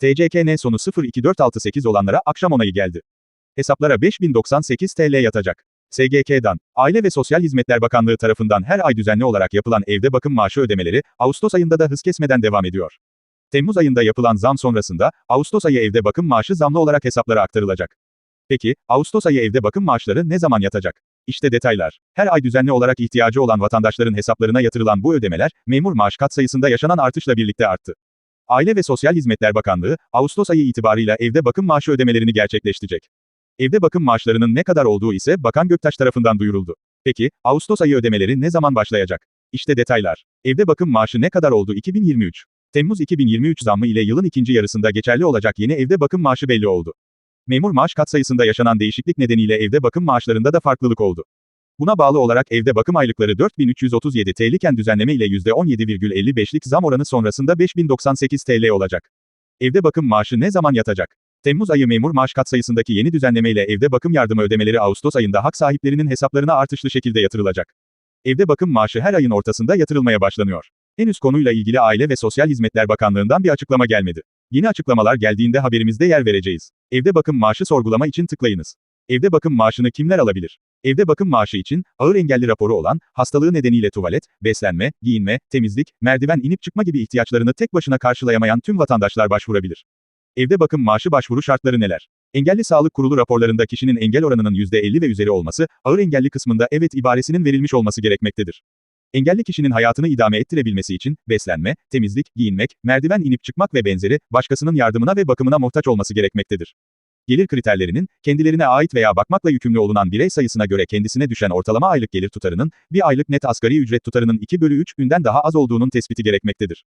TCKN sonu 02468 olanlara akşam onayı geldi. Hesaplara 5098 TL yatacak. SGK'dan, Aile ve Sosyal Hizmetler Bakanlığı tarafından her ay düzenli olarak yapılan evde bakım maaşı ödemeleri, Ağustos ayında da hız kesmeden devam ediyor. Temmuz ayında yapılan zam sonrasında, Ağustos ayı evde bakım maaşı zamlı olarak hesaplara aktarılacak. Peki, Ağustos ayı evde bakım maaşları ne zaman yatacak? İşte detaylar. Her ay düzenli olarak ihtiyacı olan vatandaşların hesaplarına yatırılan bu ödemeler, memur maaş katsayısında yaşanan artışla birlikte arttı. Aile ve Sosyal Hizmetler Bakanlığı, Ağustos ayı itibarıyla evde bakım maaşı ödemelerini gerçekleştirecek. Evde bakım maaşlarının ne kadar olduğu ise Bakan Göktaş tarafından duyuruldu. Peki, Ağustos ayı ödemeleri ne zaman başlayacak? İşte detaylar. Evde bakım maaşı ne kadar oldu 2023? Temmuz 2023 zammı ile yılın ikinci yarısında geçerli olacak yeni evde bakım maaşı belli oldu. Memur maaş katsayısında yaşanan değişiklik nedeniyle evde bakım maaşlarında da farklılık oldu. Buna bağlı olarak evde bakım aylıkları 4337 TL iken düzenleme ile %17,55'lik zam oranı sonrasında 5098 TL olacak. Evde bakım maaşı ne zaman yatacak? Temmuz ayı memur maaş katsayısındaki yeni düzenlemeyle evde bakım yardımı ödemeleri Ağustos ayında hak sahiplerinin hesaplarına artışlı şekilde yatırılacak. Evde bakım maaşı her ayın ortasında yatırılmaya başlanıyor. Henüz konuyla ilgili Aile ve Sosyal Hizmetler Bakanlığı'ndan bir açıklama gelmedi. Yeni açıklamalar geldiğinde haberimizde yer vereceğiz. Evde bakım maaşı sorgulama için tıklayınız. Evde bakım maaşını kimler alabilir? Evde bakım maaşı için, ağır engelli raporu olan, hastalığı nedeniyle tuvalet, beslenme, giyinme, temizlik, merdiven inip çıkma gibi ihtiyaçlarını tek başına karşılayamayan tüm vatandaşlar başvurabilir. Evde bakım maaşı başvuru şartları neler? Engelli Sağlık Kurulu raporlarında kişinin engel oranının %50 ve üzeri olması, ağır engelli kısmında evet ibaresinin verilmiş olması gerekmektedir. Engelli kişinin hayatını idame ettirebilmesi için, beslenme, temizlik, giyinmek, merdiven inip çıkmak ve benzeri, başkasının yardımına ve bakımına muhtaç olması gerekmektedir. Gelir kriterlerinin, kendilerine ait veya bakmakla yükümlü olunan birey sayısına göre kendisine düşen ortalama aylık gelir tutarının, bir aylık net asgari ücret tutarının 2 bölü 3 ünden daha az olduğunun tespiti gerekmektedir.